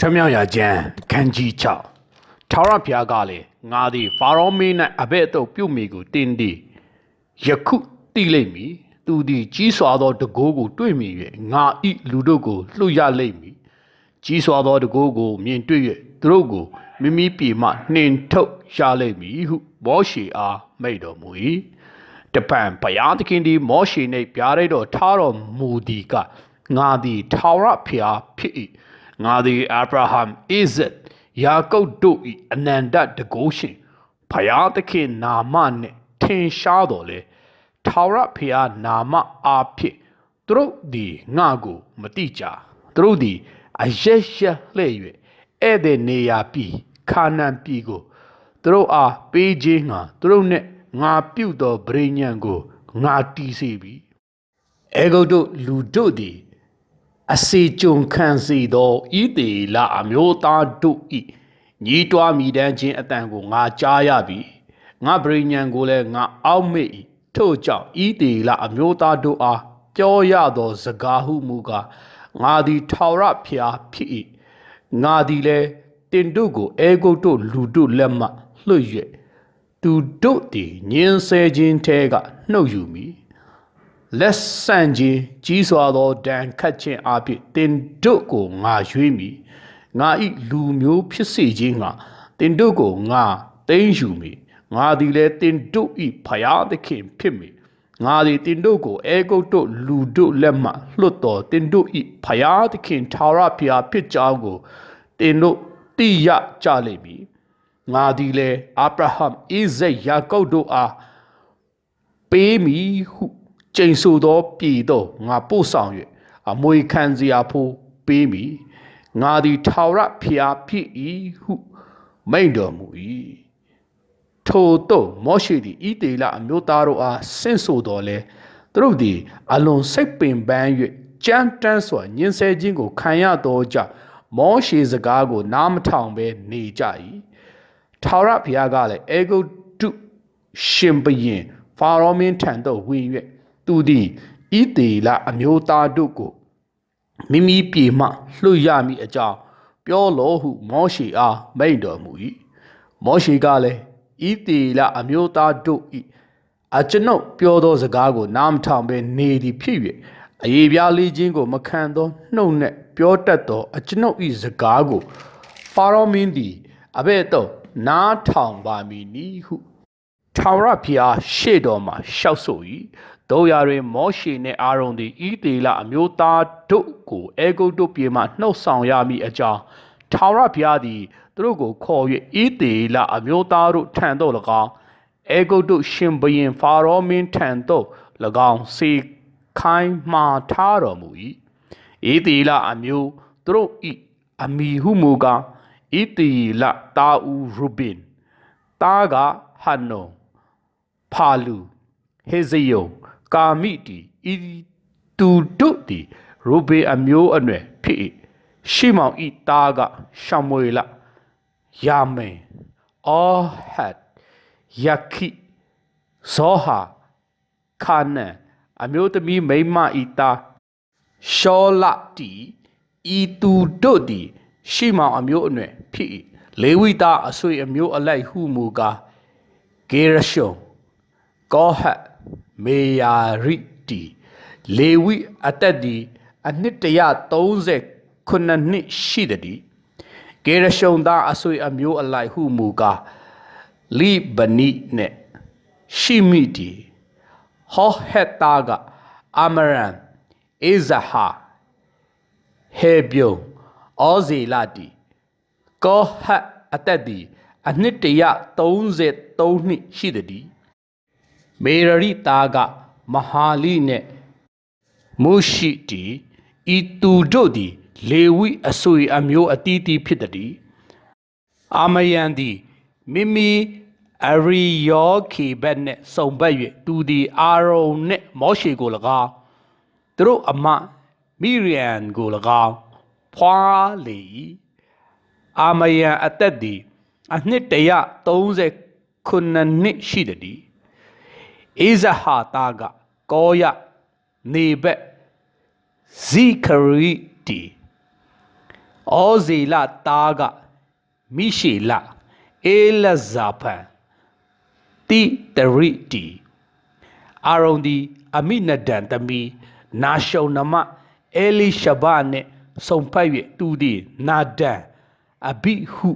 ထမြောက်ရကျမ်းခန်းကြီး6ထာဝရဘုရားကလည်းငါသည်ဖာရောမင်း၌အဘဲ့အတုပ်ပြုတ်မိကိုတင်းတည်ယခုတိလိမ့်မည်သူသည်ကြီးစွာသောတကိုးကိုတွေ့မြင်၍ငါဤလူတို့ကိုလှုပ်ရလိမ့်မည်ကြီးစွာသောတကိုးကိုမြင်တွေ့၍သူတို့ကိုမိမိပြေမှနှင်ထုတ်ရလိမ့်မည်ဟုမောရှေအားမိန့်တော်မူ၏တပံဘုရားသခင်သည်မောရှေနှင့်ပြားရိုက်တော်ထားတော်မူသည်ကငါသည်ထာဝရဘုရားဖြစ်၏ ငါသည်အာဗြဟံဣဇက်ယာကုပ်တို့၏အနန္တတကိုးရှင်ဘုရားသခင်နာမနှင့်ထင်ရှားတော်လေထာဝရဘုရားနာမအားဖြင့်သူတို့သည်ငါကိုမတိကြသူတို့သည်အယက်ရက်လှဲ့၍ဧည့်သည်နေရာပြည်ခါနန်ပြည်ကိုသူတို့အားပေးခြင်းငါသူတို့နှင့်ငါပြုသောဗြိညံကိုငါတီးစေပြီအေဂုတ်တို့လူတို့သည် အစေကြုံခံစီသောဤတေလအမျိုးသားတို့ဤညီးတွားမိတမ်းခြင်းအတန်ကိုငါကြားရပြီငါဗြိညာန်ကိုလည်းငါအောက်မေ့၏ထို့ကြောင့်ဤတေလအမျိုးသားတို့အားပြောရသောစကားဟုမူကားငါသည်ထာဝရဖျားဖြစ်၏ငါသည်လည်းတင်တို့ကိုအေဂုတ်တို့လူတို့လက်မှလွှတ်၍သူတို့သည်ညင်းဆဲခြင်းထဲကနှုတ်ယူမည် လက်ဆန့်ခြင်းကြီးစွာသောဒဏ်ခတ်ခြင်းအဖြစ်တင်တို့ကိုငါရွေးမိငါဤလူမျိုးဖြစ်စေခြင်းငါတင်တို့ကိုငါသိမ်းယူမိငါသည်လည်းတင်တို့ဤဖယားသခင်ဖြစ်မိငါသည်တင်တို့ကိုအေဂုတ်တို့လူတို့လက်မှလွတ်တော်တင်တို့ဤဖယားသခင်ထာဝရဘုရားဖြစ်ကြောင်းကိုတင်တို့သိရကြလိမ့်မည်ငါသည်လည်းအာဗြဟံဣဇက်ယာကုပ်တို့အားပေးမည်ဟု ကျိန်ဆိုသောပြည်သောငါပို့ဆောင်၍အမွေခံစရာဖို့ပေးမည်ငါသည်ထာဝရဖျားဖြစ်၏ဟုမိန့်တော်မူ၏ထိုတို့မောရှေသည်ဤတေလအမျိုးသားတို့အားဆင့်ဆိုတော်လဲသူတို့သည်အလွန်စိတ်ပင်ပန်း၍ကြမ်းတမ်းစွာညှင်းဆဲခြင်းကိုခံရသောကြောင့်မောရှေစကားကို နားမထောင်ဘဲနေကြ၏ထာဝရဘုရားကလည်းအေဂုတ်တုရှင်ဘရင်ဖာရောမင်းထံသို့ဝင်၍ သူသည်ဤတေလအမျိုးသားတို့ကိုမိမိပြေမှလှုပ်ရမည်အကြောင်းပြောလောဟု မောရှေအားမိန့်တော်မူ၏မောရှေကလည်းဤတေလအမျိုးသားတို့၏အကျွန်ုပ်ပြောသောစကားကိုနားမထောင်ဘဲနေသည်ဖြစ်၍အယေပြားလေးခြင်းကိုမခံသောနှုတ်နှင့်ပြောတတ်သောအကျွန်ုပ်၏စကားကိုဖာရောမင်းသည်အဘဲ့တော့နားထောင်ပါမည်နီဟု ထာဝရဘုရားရှေ့တော်မှာရှောက်ဆို၏တို့ရာတွင်မောရှေနှင့်အာရုန်သည်ဤတေလအမျိုးသားတို့ကိုအေဂုတ်တို့ပြည်မှနှုတ်ဆောင်ရမည်အကြောင်းထာဝရဘုရားသည်သူတို့ကိုခေါ်၍ဤတေလအမျိုးသားတို့ထံသို့၎င်းအေဂုတ်တို့ရှင်ဘရင်ဖာရောမင်းထံသို့၎င်းစေခိုင်းမှာထားတော်မူ၏ဤတေလအမျိုးသူတို့ဤအမီဟုမူကားဤတေလတာဥရုဘင်တာကဟန်နုံ ဖာလူဟေဇယုံကာမိတီဤတူတို့သည်ရူဘေအမျိုးအနွယ်ဖြစ်၏ရှေမောင်ဤသားကရှမွေလယာမေန်အောဟတ်ယခိဇောဟာခါနန်အမျိုးသမီးမိန်းမဤသားရှောလတီဤသူတို့သည်ရှေမောင်အမျိုးအနွယ်ဖြစ်၏လေဝိသားအဆွေအမျိုးအလိုက်ဟုမူကားဂေရရှုံ ကောဟတ်မေယာရိတီလေဝိအတက်ဒီအနှစ်130ခုနှစ်ရှိသည်ဂေရရှုံသားအဆွေအမျိုးအလိုက်ဟုမူကားလိဗနိနဲ့ရှိမိတီဟောဟက်တာကအမရန်အေဇဟာဟေဗျုံအောဇေလာတီကောဟတ်အတက်ဒီအနှစ်133နှစ်ရှိသည် မေရရိသားကမဟာလိနှင့်မုရှိတီဤသူတို့သည် လေဝိအဆွေအမျိုးအတီးတီးဖြစ်သည်အာမယန်သည်မိမိအရိယောခေဘက်နှင့်စုံဘက်၍သူသည်အာရုန်နှင့်မောရှေကို၎င်းသူတို့အမမိရိယန်ကို၎င်းဖွာလေ၏အာမယန်အသက်သည် အနှစ်130ခုနှစ်ရှိသည် အေဇဟာတာကကောယနေဘက်ဇီခရီတီဩဇေလသားကမိရှေလအေလဇာဖန်တိတရိတီအာရုံဒီအမိနဒန်သမီးနာရှုံနမအဲလိရှဘနဲ့ဆုံဖက်၍သူသည်နာဒန်အဘိဟု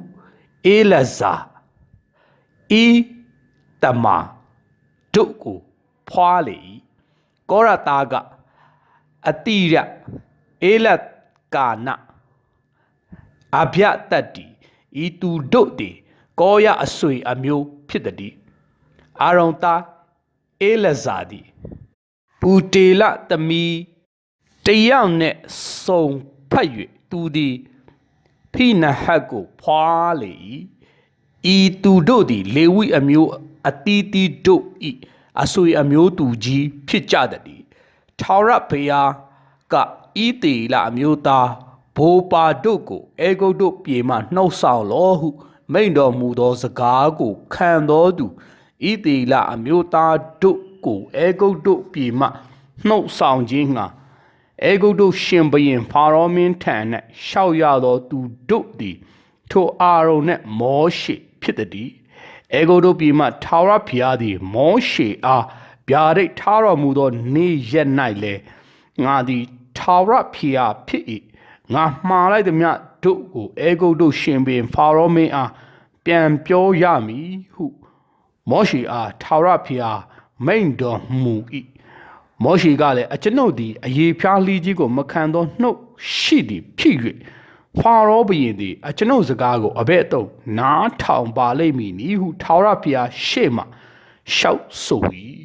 အေလဇာဤတမ တို့ကိုဖွာလေ၏ကောရသားကအတိရအေလကာနအဗျတတ္တိဤသူတို့သည်ကောရအဆွေအမျိုးဖြစ်သည်အာရုံသားအေလဇာသည်ပူတေလသမီးတယောက်နဲ့စုံဖတ်၍သူသည်ဖိနဟတ်ကိုဖွာလေ၏ဤသူတို့သည် လေဝိအမျိုး အတီးတီးတို့ဤအဆွေအမျိုးသူကြီးဖြစ်ကြသည်ထာဝရဘုရားကဤတေလအမျိုးသားဘိုးပါတို့ကိုအေဂုတ်တို့ပြေမှနှုတ်ဆောင်လောဟု မိန်တော်မူသောစကားကိုခံတော်သူဤတေလအမျိုးသားတို့ကိုအေဂုတ်တို့ပြေမှနှုတ်ဆောင်ခြင်းငှာအေဂုတ်တို့ရှင်ဘရင်ဖာရောမင်းထံ၌ရှောက်ရသောသူတို့သည် ထိုအာရုန်နှင့်မောရှေဖြစ်သည် အေဂုတ်တို့ပြည်မှထာဝရဘုရားသည် မောရှေအားဗျာဒိတ်ထားတော်မူသော နေ့ရက်၌လည်းငါသည်ထာဝရဘုရားဖြစ်၏ငါမှားလိုက်သည်မြတ်တို့ကိုအေဂုတ်တို့ရှင်ဘရင်ဖာရောမင်းအားပြန်ပြောရမည်ဟုမောရှေအားထာဝရဘုရားမိန့်တော်မူ၏မောရှေကလည်းအကျွန်ုပ်သည်အယေဖျားလှီးကြီးကို မခံသောနှုတ်ရှိသည်ဖြစ်၍ ဖာရောဘုရင်သည်အကျွန်ုပ်စကားကိုအဘဲ့အတုံနားထောင်ပါလိမ့်မည်နီဟုထာဝရဘုရားရှေ့မှရှောက်ဆို၏